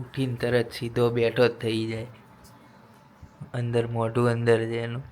ઉઠીને તરત સીધો બેઠો જ થઈ જાય. અંદર મોઢું અંદર છે એનું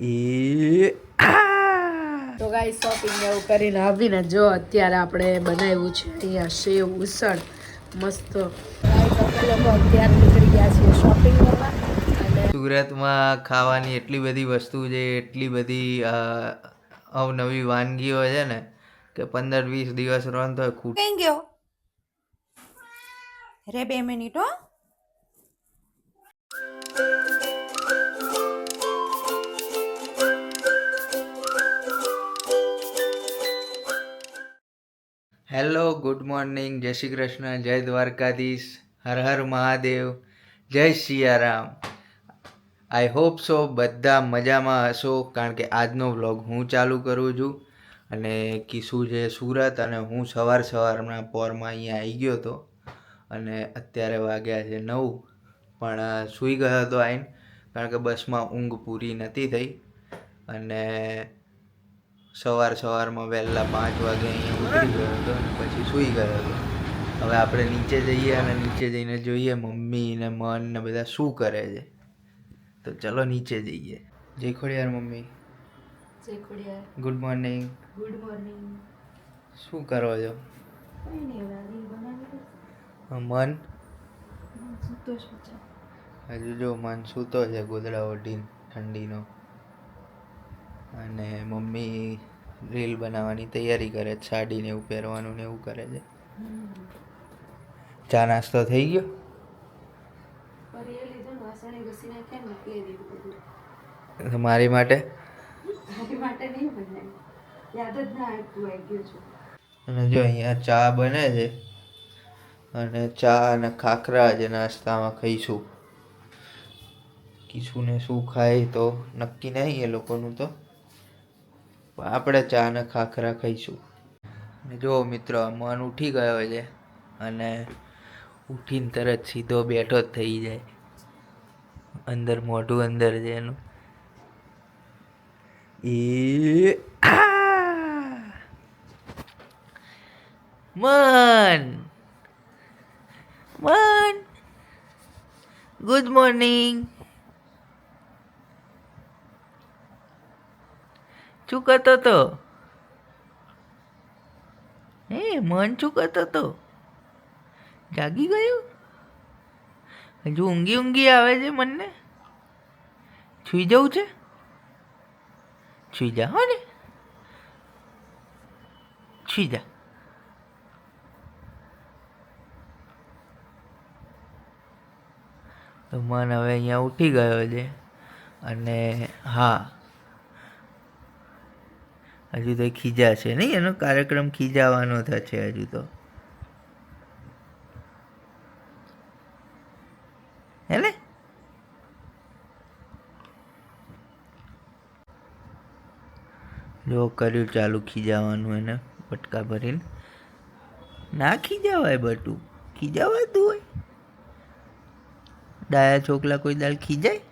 એ તો ગાઈ શોપિંગ એવું કરીને આવીને જો અત્યારે આપણે બનાવ્યું છે અહીંયા સેવ ઉસળ મસ્ત. અત્યારે નીકળી ગયા છીએ શોપિંગ કરવા. સુરતમાં ખાવાની એટલી બધી વસ્તુ છે એટલી બધી અવનવી વાનગીઓ છે ને કે પંદર વીસ દિવસ રહો ને તો ખૂટ ગયો. રે બે મિનિટ હેલો ગુડ મોર્નિંગ જય શ્રી કૃષ્ણ, જય દ્વારકાધીશ, હર હર મહાદેવ, જય સિયારામ. આઈ હોપ સો બધા મજામાં હશો, કારણ કે આજનો વ્લોગ હું ચાલુ કરું છું અને કિશુ છે સુરત અને હું સવાર સવારના પોરમાં અહીંયા આવી ગયો હતો. અને અત્યારે વાગ્યા છે નવ પણ સૂઈ ગયો હતો આવીને કારણ કે બસમાં ઊંઘ પૂરી નથી થઈ. અને સવાર સવારમાં વહેલા પાંચ વાગે અહીંયા ઉતરી ગયો હતો અને પછી સૂઈ ગયો હતો. હવે આપણે નીચે જઈએ અને નીચે જઈને જોઈએ મમ્મી ને મન ને બધા શું કરે છે. તો ચલો નીચે જઈએ. જય ખોડિયાર મમ્મી. જય Khodiyar. Good morning good morning શું કરો છો? મન? સૂતો છું. હજુ જો મન સૂતો છે ગોદડા ઓઢીને ઠંડીનો. અને મમ્મી રીલ બનાવવાની તૈયારી કરે છે સાડીને એવું પહેરવાનું ને એવું કરે છે. ચા નાસ્તો થઈ ગયો? મારી માટે? અને જો અહીંયા ચા બને છે અને ચા અને ખાખરા આજે નાસ્તામાં ખાઈશું. કિશુને શું ખાય તો નક્કી નહીં એ લોકોનું તો. આપણે ચા અને ખાખરા ખાઈશું. જો મિત્રો મન ઉઠી ગયો છે અને ઉઠીને તરત સીધો બેઠો જ થઈ જાય. અંદર મોઢું અંદર છે એનું. એ મન! મન ગુડ મોર્નિંગ શું કરતો તો હે, મન શું કરતો તો જાગી ગયું? હજુ ઊંઘી ઊંઘી આવે છે મનને? સુઈ જવું છે? સુઈ જા હો ને. સુઈ જા. તો મન હવે અહીંયા ઉઠી ગયો છે. અને હા. હજુ તો ખીજા છે નહીં, એનો કાર્યક્રમ ખીજાવાનો થશે હજુ તો. હેને જો કર્યું ચાલુ ખીજાવાનું એને પટકા ભરીને. ના ખીજાવાય બટું. ખીજાવાતું હોય. ડાયા છોકલા કોઈ દાળ ખીજાય?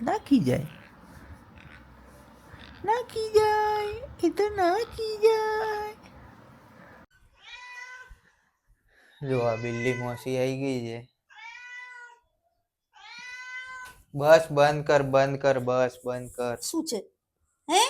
ના ખીજાય. ના ખીજાય. એ તો ના ખીજાય. જો આ બિલ્લી મોસી આવી ગઈ છે. બસ બંધ કર બંધ કર બસ બંધ કર. શું છે? હે?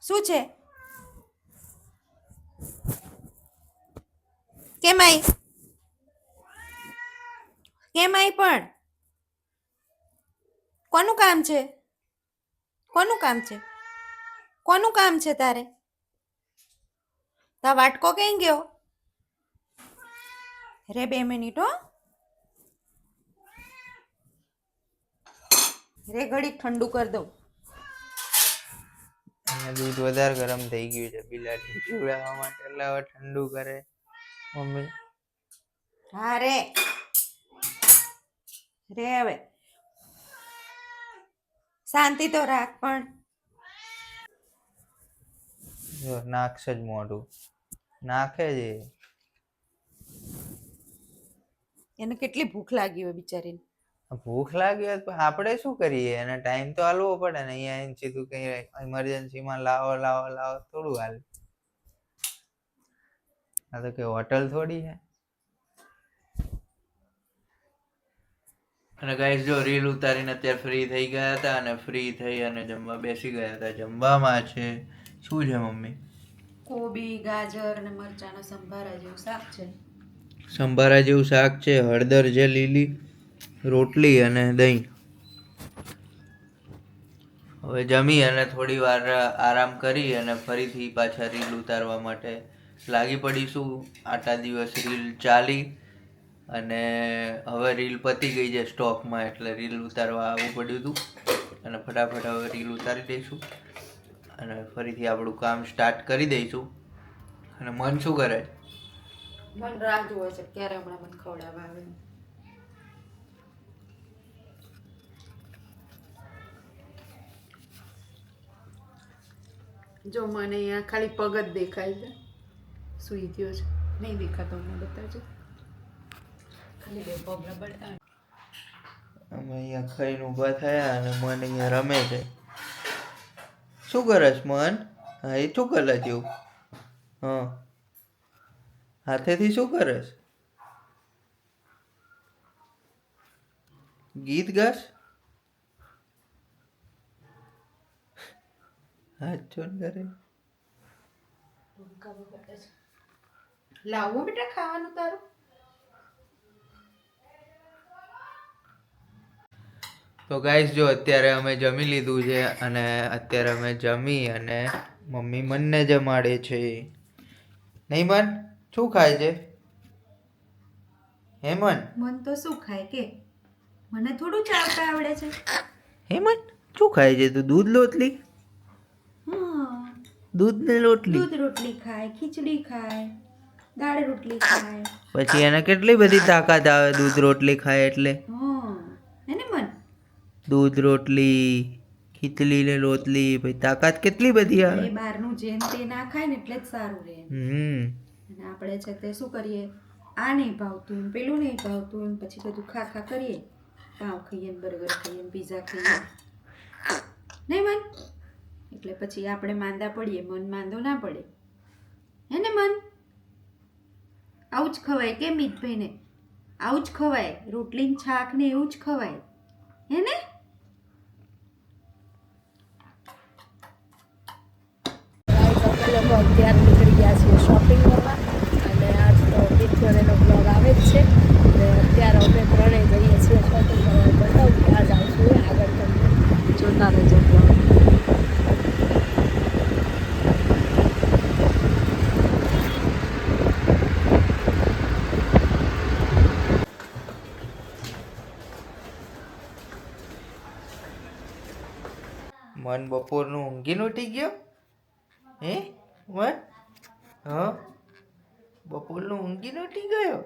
શું છે? કેમ આઈ પણ? કોનું કામ છે? કોનું કામ છે? કોનું કામ છે તારે? તા વાટકો કઈ ગયો? રે બે મિનિટ હો. રે ઘડીક ઠંડુ કરી દઉં. દૂધ વધારે ગરમ થઈ ગયું છે, બિલાડી પીવડાવવા માટે હવે ઠંડુ કરે. મમ્મી. હા રે. રે હવે. શાંતિ તો રાખ પણ. જો નાખશે જ મોઢું. નાખે જ એને કેટલી ભૂખ લાગી હોય બિચારીને. ભૂખ લાગી હોય તો આપણે શું કરીએ? એને ટાઈમ તો હાલવો પડે ને અહીંયા એને સીધું કંઈ ઇમરજન્સીમાં લાવો લાવો લાવો થોડું હાલ. આ તો કોઈ હોટલ થોડી છે અને ગાઈસ જો રીલ ઉતારીને અત્યારે ફ્રી થઈ ગયા હતા અને ફ્રી થઈ અને જમવા બેસી ગયા હતા. જમવામાં છે શું છે મમ્મી? કોબી ગાજર અને મરચાંનો સંભારા જેવું શાક છે. સંભારા જેવું શાક છે હળદર છે લીલી રોટલી અને દહીં. હવે જમી અને થોડી વાર આરામ કરી અને ફરીથી પાછા રીલ ઉતારવા માટે લાગી પડીશું. આટલા દિવસ રીલ ચાલી અને હવે રીલ પતી ગઈ છે સ્ટોકમાં, એટલે રીલ ઉતારવા આવવું પડ્યું હતું. અને ફટાફટ હવે રીલ ઉતારી દઈશું. અને ફરીથી આપણું કામ સ્ટાર્ટ કરી દઈશું. અને મન શું કરે? મન રાહ જોવે છે, ક્યારે હમણાં મન ખવડાવવા આવે. જો મને અહીંયા ખાલી પગ જ દેખાય છે. સુઈ ગયો છે. નહીં દેખાતો મને બતાવજો. ખાલી બે પગ રબડતા અમે અહીંયા ખાઈને ઊભા થયા અને મન અહીંયા રમે છે. શું કરસ મન? હા એ શું કરે જેવું હા. હાથેથી શું કરસ? ગીત ગાશ હાથ ને કરે લાવવું બેટા ખાવાનું તારું? તો ગાઈસ જો અત્યારે અમે જમી લીધું છે અને અત્યારે અમે જમી અને મમ્મી મનને જમાડે છે. નહીં મન? શું ખાય છે? હે મન? મન તો શું ખાય કે? મને થોડું ચાવતા આવડે છે. હેમંત શું ખાય છે તું? દૂધ લોટલી? હા. દૂધ ને રોટલી દૂધ રોટલી ખાય ખીચડી ખાય. દાળ રોટલી ખાય. પછી એને કેટલી બધી તાકાત આવે દૂધ રોટલી ખાય એટલે? હા. એને મન. દૂધ રોટલી ખીચલી ને રોટલી પછી તાકાત કેટલી બધી આવે? એ બહારનું જેમ તે ના ખાય ને એટલે જ સારું રહે. હમ. અને આપણે છે તે શું કરીએ? આ નહીં ભાવતું પેલું નહીં ભાવતું પછી બધું ખા ખા કરીએ. પાવ ખાઈએ ને બર્ગર ખાઈએ ને પીઝા ખાઈએ. નહીં મન? એટલે પછી આપણે માંદા પડીએ મન માંદો ના પડે. હે ને મન? આવું જ ખવાય કે મિતભાઈને આવું જ ખવાય? રોટલી છાક ને એવું જ ખવાય? હે ને ગાઈઝ અમે લોકો અત્યારે નીકળી ગયા છીએ શોપિંગ કરવા અને આજ તો વિદ્યોરેનો બ્લોગ આવે જ છે અને અત્યારે અમે ત્રણેય જઈએ છીએ શોપિંગ કરવા બતાવું ત્યાં જ આવશું આગળ તમને જોતા રહેજો બ્લોગ મન બપોરનું ઊંઘીને ઉઠી ગયો? હે? મન હા? બપોરનું ઊંઘીને ઉઠી ગયો?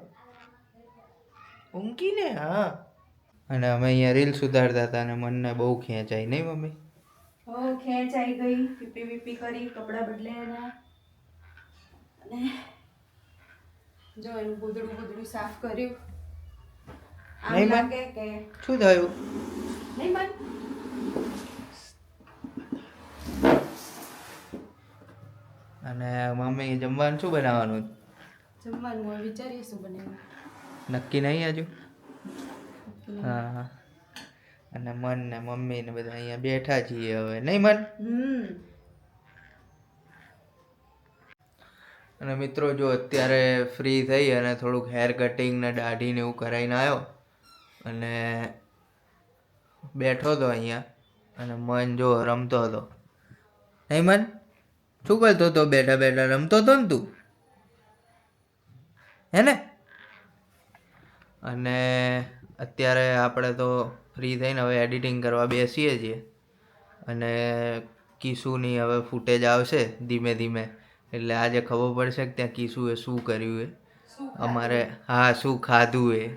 ઊંઘીને? હા. અને અમે અહીંયા રીલ સુધારતા હતા અને મનને બહુ ખેંચાઈ નહીં મમ્મી? હો ખેંચાઈ ગઈ. પીપી પીપી કરી કપડાં બદલ્યા અને જો એનું ગુદડું ગુદડું સાફ કર્યું. આમ લાગે કે શું થયું? નહીં બન અને મમ્મી જમવાનું શું બનાવવાનું? જમવાનું હવે વિચારીએ શું બનાવવાનું નક્કી નહીં હજુ? હા હા. અને મન ને મમ્મી ને બધા અહીંયા બેઠા છીએ હવે. નહીં મન? અને મિત્રો જો અત્યારે ફ્રી થઈ અને થોડુંક હેર કટિંગ ને દાઢી ને એવું કરાવીને આવ્યો. અને બેઠો હતો અહીંયા. અને મન જો રમતો હતો. નહીં મન? શું કરતો હતો? બેઠા બેઠા રમતો હતો ને તું? હે ને? અને અત્યારે આપણે તો ફ્રી થઈને હવે એડિટિંગ કરવા બેસીએ છીએ. અને કિશુની હવે ફૂટેજ આવશે ધીમે ધીમે. એટલે આજે ખબર પડશે કે ત્યાં કિશુએ શું કર્યું એ. અમારે હા શું ખાધું એ.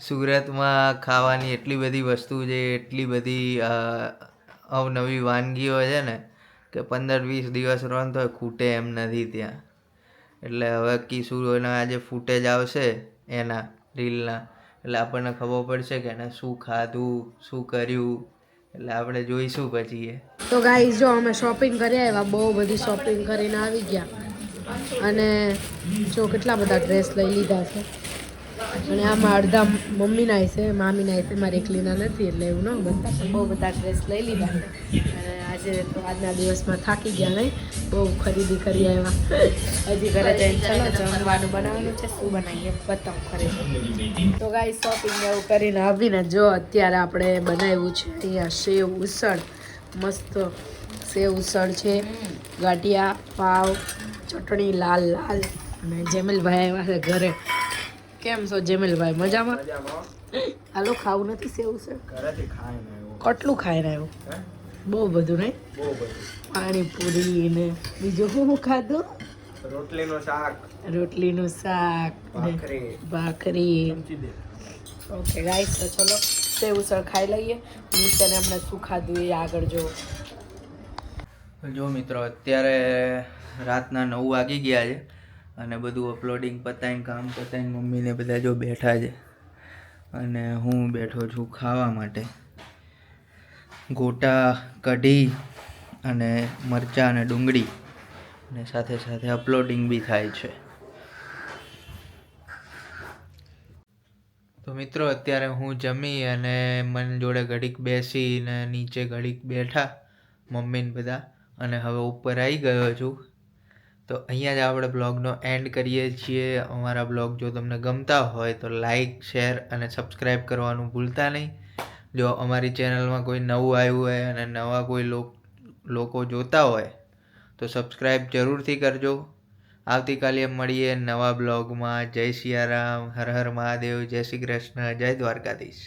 સુરતમાં ખાવાની એટલી બધી વસ્તુ છે એટલી બધી અવનવી વાનગીઓ છે ને કે પંદર વીસ દિવસ ને ખૂટે એમ નથી ત્યાં. એટલે હવે કિશોરોના આજે ફૂટેજ આવશે એના, રીલના. એટલે આપણને ખબર પડશે કે એને શું ખાધું, શું કર્યું. એટલે આપણે જોઈશું પછી એ. તો ગાઈઝ જો અમે શોપિંગ કરી આવ્યા, બહુ બધી શોપિંગ કરીને આવી ગયા. અને જો કેટલા બધા ડ્રેસ લઈ લીધા છે. અને આમાં અડધા મમ્મીના છે, મામીના છે, મારી એકલીના નથી, એટલે એવું ન બનતા બહુ બધા ડ્રેસ લઈ લીધા અને આજે તો આજના દિવસમાં થાકી ગયા નહીં, બહુ ખરીદી કરી આવ્યા. હજી ઘરે જઈને ચાલો, જમવાનું બનાવવાનું છે, શું બનાવીએ બતાવું ખરીદી. તો ગાઈ શોપિંગ એવું કરીને આવીને જો અત્યારે આપણે બનાવ્યું છે, અહીંયા સેવ ઉસળ. મસ્ત સેવ ઉસળ છે. ગાંઠિયા, પાવ, ચટણી લાલ લાલ. અને જેમિલભાઈ આવ્યા છે ઘરે. કેમ છો જેમિલભાઈ? મજામાં? હાલો ખાવું નથી સેવું છે? કટલું ખાઈને આવ્યો. કેટલું ખાઈને આવ્યું? બહુ બધું નહીં? પાણીપુરી ને બીજું શું શું ખાધું? રોટલીનું શાક. રોટલીનું શાક ભાખરી. ઓકે ગાઈસ તો ચલો સેવ ઉસળ ખાઈ લઈએ. મિત્રને હમણાં શું ખાધું એ આગળ જો. જો મિત્રો અત્યારે રાતના નવ વાગી ગયા છે. અને બધું અપલોડિંગ પતાવીને કામ પતાવીને મમ્મીને બધા જો બેઠા છે. અને હું બેઠો છું ખાવા માટે. ગોટા, કઢી અને મરચાં અને ડુંગળી. અને સાથે સાથે અપલોડિંગ બી થાય છે. તો મિત્રો, અત્યારે હું જમી અને મન જોડે ઘડીક બેસીને નીચે ઘડીક બેઠા, મમ્મીને બધા. અને હવે ઉપર આવી ગયો છું. તો અહીંયા જ આપણે બ્લોગનો એન્ડ કરીએ છીએ. અમારા બ્લોગ જો તમને ગમતા હોય તો લાઈક શેર અને સબસ્ક્રાઈબ કરવાનું ભૂલતા નહીં. જો અમારી ચેનલમાં કોઈ નવું આવ્યું હોય અને નવા કોઈ લોકો જોતા હોય તો સબસ્ક્રાઈબ જરૂરથી કરજો. આવતીકાલે મળીએ નવા બ્લોગમાં. જય સિયારામ. હર હર મહાદેવ. જય શ્રી કૃષ્ણ. જય દ્વારકાધીશ.